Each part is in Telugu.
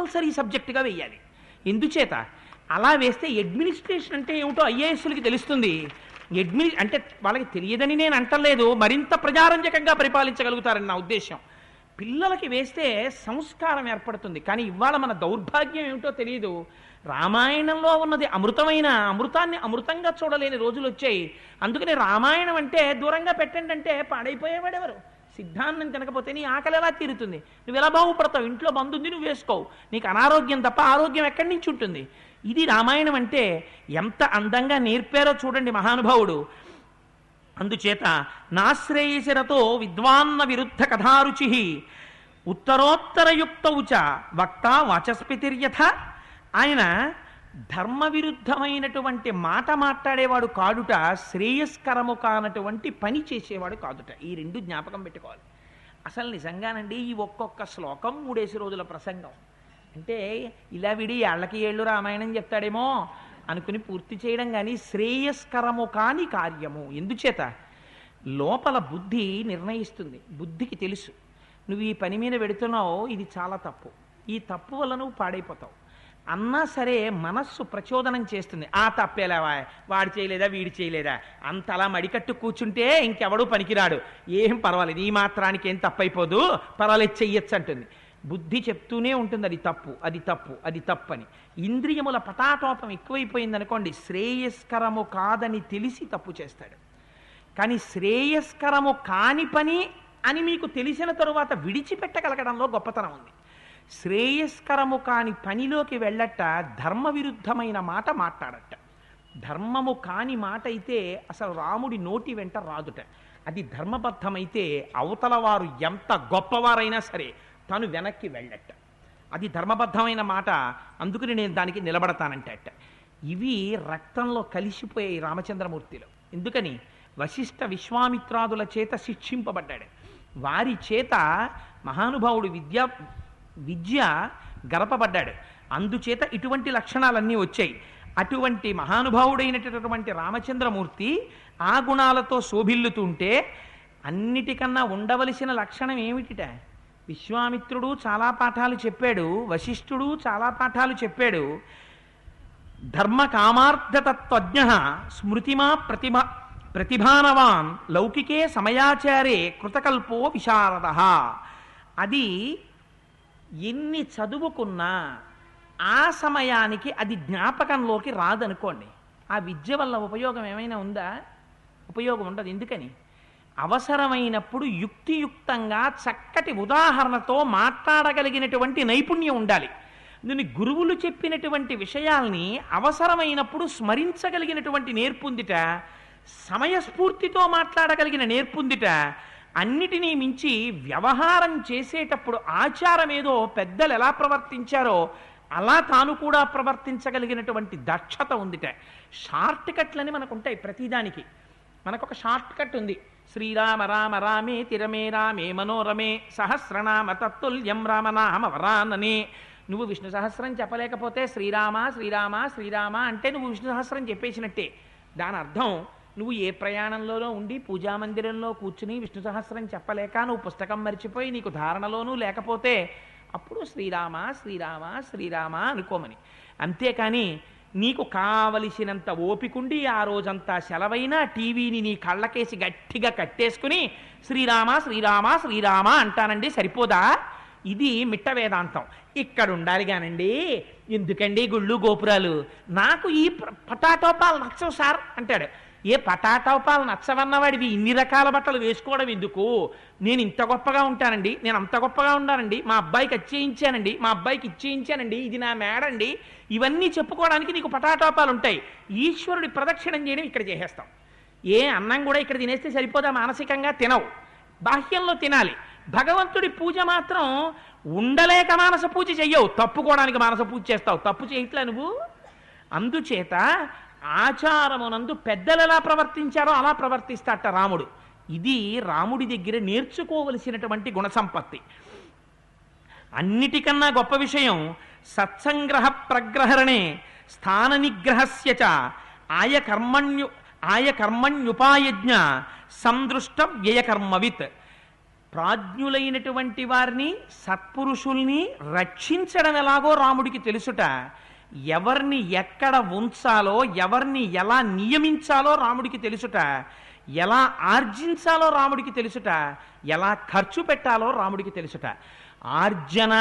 కంపల్సరీ సబ్జెక్టుగా వేయాలి. ఎందుచేత అలా వేస్తే అడ్మినిస్ట్రేషన్ అంటే ఏమిటో ఐఏఎస్లకి తెలుస్తుంది. అడ్మిని అంటే వాళ్ళకి తెలియదని నేను అంటలేదు మరింత ప్రజారంజకంగా పరిపాలించగలుగుతారని నా ఉద్దేశం పిల్లలకి వేస్తే సంస్కారం ఏర్పడుతుంది. కానీ ఇవాళ మన దౌర్భాగ్యం ఏమిటో తెలియదు రామాయణంలో ఉన్నది అమృతమైన అమృతాన్ని అమృతంగా చూడలేని రోజులు వచ్చాయి. అందుకని రామాయణం అంటే దూరంగా పెట్టండి అంటే పాడైపోయేవాడెవరు? సిద్ధాంతం తినకపోతే నీ ఆకలి ఎలా తీరుతుంది? నువ్వు ఎలా బాగుపడతావు? ఇంట్లో బంధుంది నువ్వు వేసుకోవు. నీకు అనారోగ్యం తప్ప ఆరోగ్యం ఎక్కడి నుంచి ఉంటుంది? ఇది రామాయణం అంటే ఎంత అందంగా నేర్పారో చూడండి మహానుభావుడు. అందుచేత నాశ్రేయసిరతో విద్వాన్న విరుద్ధ కథారుచి ఉత్తరోత్తరయుక్తౌచ వక్త వాచస్పతిర్యథ. ఆయన ధర్మ విరుద్ధమైనటువంటి మాట మాట్లాడేవాడు కాడుట శ్రేయస్కరము కానటువంటి పని చేసేవాడు కాదుట. ఈ రెండు జ్ఞాపకం పెట్టుకోవాలి. అసలు నిజంగానండి ఈ ఒక్కొక్క శ్లోకం మూడేసి రోజుల ప్రసంగం. అంటే ఇలా విడి ఏళ్ళకి ఏళ్ళు రామాయణం చెప్తాడేమో అనుకుని పూర్తి చేయడం కానీ శ్రేయస్కరము కాని కార్యము. ఎందుచేత? లోపల బుద్ధి నిర్ణయిస్తుంది. బుద్ధికి తెలుసు. నువ్వు ఈ పని మీద పెడుతున్నావు ఇది చాలా తప్పు. ఈ తప్పు వల్ల నువ్వు పాడైపోతావు. అన్నా సరే మనస్సు ప్రచోదనం చేస్తుంది. ఆ తప్పేలేవా? వాడు చేయలేదా? వీడు చేయలేదా? అంత అలా మడికట్టు కూర్చుంటే ఇంకెవడూ పనికిరాడు. ఏం పర్వాలేదు. ఈ మాత్రానికి ఏం తప్పైపోదు. పర్వాలేదు చెయ్యొచ్చు అంటుంది. బుద్ధి చెప్తూనే ఉంటుంది. అది తప్పు అది తప్పు అది తప్పని. ఇంద్రియముల పటాటోపం ఎక్కువైపోయింది అనుకోండి శ్రేయస్కరము కాదని తెలిసి తప్పు చేస్తాడు. కానీ శ్రేయస్కరము కాని పని అని మీకు తెలిసిన తరువాత విడిచిపెట్టగలగడంలో గొప్పతనం ఉంది. శ్రేయస్కరము కాని పనిలోకి వెళ్ళట ధర్మ విరుద్ధమైన మాట మాట్లాడట. ధర్మము కాని మాట అయితే అసలు రాముడి నోటి వెంట రాదుట. అది ధర్మబద్ధమైతే అవతల వారు ఎంత గొప్పవారైనా సరే తను వెనక్కి వెళ్ళట. అది ధర్మబద్ధమైన మాట అందుకని నేను దానికి నిలబడతానంటట. ఇవి రక్తంలో కలిసిపోయాయి రామచంద్రమూర్తిలో. ఎందుకని? వశిష్ఠ విశ్వామిత్రాదుల చేత శిక్షింపబడ్డాడు. వారి చేత మహానుభావుడు విద్య విద్య గడపబడ్డాడు. అందుచేత ఇటువంటి లక్షణాలన్నీ వచ్చాయి. అటువంటి మహానుభావుడైనటువంటి రామచంద్రమూర్తి ఆ గుణాలతో శోభిల్లుతుంటే అన్నిటికన్నా ఉండవలసిన లక్షణం ఏమిటిట? విశ్వామిత్రుడు చాలా పాఠాలు చెప్పాడు వశిష్ఠుడు చాలా పాఠాలు చెప్పాడు. ధర్మ కామార్థతత్వజ్ఞ స్మృతిమా ప్రతిభ ప్రతిభానవాన్ లౌకికే సమయాచారే కృతకల్పో విశారద. అది ఎన్ని చదువుకున్నా ఆ సమయానికి అది జ్ఞాపకంలోకి రాదనుకోండి. ఆ విద్య వల్ల ఉపయోగం ఏమైనా ఉందా? ఉపయోగం ఉండదు. ఎందుకని? అవసరమైనప్పుడు యుక్తియుక్తంగా చక్కటి ఉదాహరణతో మాట్లాడగలిగినటువంటి నైపుణ్యం ఉండాలి. దీన్ని గురువులు చెప్పినటువంటి విషయాల్ని అవసరమైనప్పుడు స్మరించగలిగినటువంటి నేర్పుందిట సమయస్ఫూర్తితో మాట్లాడగలిగిన నేర్పుందిట అన్నిటినీ మించి వ్యవహారం చేసేటప్పుడు ఆచారం ఏదో పెద్దలు ఎలా ప్రవర్తించారో అలా తాను కూడా ప్రవర్తించగలిగినటువంటి దక్షత ఉందిట. షార్ట్ కట్లని మనకు ఉంటాయి ప్రతిదానికి. మనకు ఒక షార్ట్ కట్ ఉంది. శ్రీరామ రామ రామే తిరమే రామే మనోరమే సహస్రనామ తత్తుల్యం రామనామ వరాననే. నువ్వు విష్ణు సహస్రం చెప్పలేకపోతే శ్రీరామ శ్రీరామ శ్రీరామ అంటే నువ్వు విష్ణు సహస్రం చెప్పేసినట్టే. దాని అర్థం నువ్వు ఏ ప్రయాణంలోనో ఉండి పూజా మందిరంలో కూర్చుని విష్ణు సహస్రం చెప్పలేక నువ్వు పుస్తకం మర్చిపోయి నీకు ధారణలోనూ లేకపోతే అప్పుడు శ్రీరామ శ్రీరామ శ్రీరామ అనుకోమని. అంతేకాని నీకు కావలసినంత ఓపికండి ఆ రోజంతా సెలవైనా టీవీని నీ కళ్ళకేసి గట్టిగా కట్టేసుకుని శ్రీరామ శ్రీరామ శ్రీరామ అంటానండి సరిపోదా? ఇది మిట్ట వేదాంతం. ఇక్కడ ఉండాలి కానండి. ఎందుకండి గుళ్ళు గోపురాలు? నాకు ఈ ప్ర- పటాటోపాలు నచ్చవు సార్ అంటాడు. ఏ పటాటోపాలు నచ్చవన్నవాడివి? ఇన్ని రకాల బట్టలు వేసుకోవడం ఎందుకు? నేను ఇంత గొప్పగా ఉంటానండి. నేను అంత గొప్పగా ఉన్నానండి మా అబ్బాయికి అచ్చేయించానండి. మా అబ్బాయికి ఇచ్చేయించానండి. ఇది నా మేడండి. ఇవన్నీ చెప్పుకోవడానికి నీకు పటాటోపాలు ఉంటాయి. ఈశ్వరుడి ప్రదక్షిణం చేయడం ఇక్కడ చేసేస్తాం. ఏ అన్నం కూడా ఇక్కడ తినేస్తే సరిపోదా? మానసికంగా తినవు. బాహ్యంలో తినాలి. భగవంతుడి పూజ మాత్రం ఉండలేక మానస పూజ చెయ్యవు. తప్పుకోవడానికి మానస పూజ చేస్తావు. తప్పు చేయట్లే నువ్వు? అందుచేత ఆచారమునందు పెద్దలు ఎలా ప్రవర్తించారో అలా ప్రవర్తిస్తాట రాముడు. ఇది రాముడి దగ్గర నేర్చుకోవలసినటువంటి గుణ సంపత్తి అన్నిటికన్నా గొప్ప విషయం సత్సంగ్రహ ప్రగ్రహరణే స్థాన నిగ్రహస్య చ ఆయ కర్మణ్యు ఆయ కర్మణ్యుపాయజ్ఞ సందృష్ట వ్యయకర్మవిత్. ప్రాజ్ఞులైనటువంటి వారిని సత్పురుషుల్ని రక్షించడం ఎలాగో రాముడికి తెలుసుట ఎవరిని ఎక్కడ ఉంచాలో ఎవరిని ఎలా నియమించాలో రాముడికి తెలుసుట ఎలా ఆర్జించాలో రాముడికి తెలుసుట ఎలా ఖర్చు పెట్టాలో రాముడికి తెలుసుట. ఆర్జన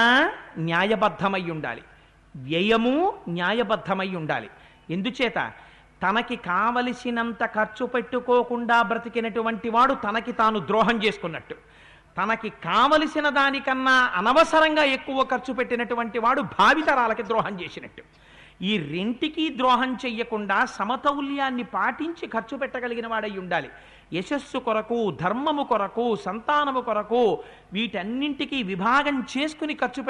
న్యాయబద్ధమై ఉండాలి. వ్యయము న్యాయబద్ధమై ఉండాలి. ఎందుచేత? తనకి కావలసినంత ఖర్చు పెట్టుకోకుండా బ్రతికినటువంటి వాడు తనకి తాను ద్రోహం చేసుకున్నట్టు. తనకి కావలసిన దానికన్నా అనవసరంగా ఎక్కువ ఖర్చు పెట్టినటువంటి వాడు భావితరాలకి ద్రోహం చేసినట్టు. ఈ రెంటికి ద్రోహం చెయ్యకుండా సమతౌల్యాన్ని పాటించి ఖర్చు పెట్టగలిగిన వాడై ఉండాలి. యశస్సు కొరకు ధర్మము కొరకు సంతానము కొరకు వీటన్నింటికీ విభాగం చేసుకుని ఖర్చు పెట్ట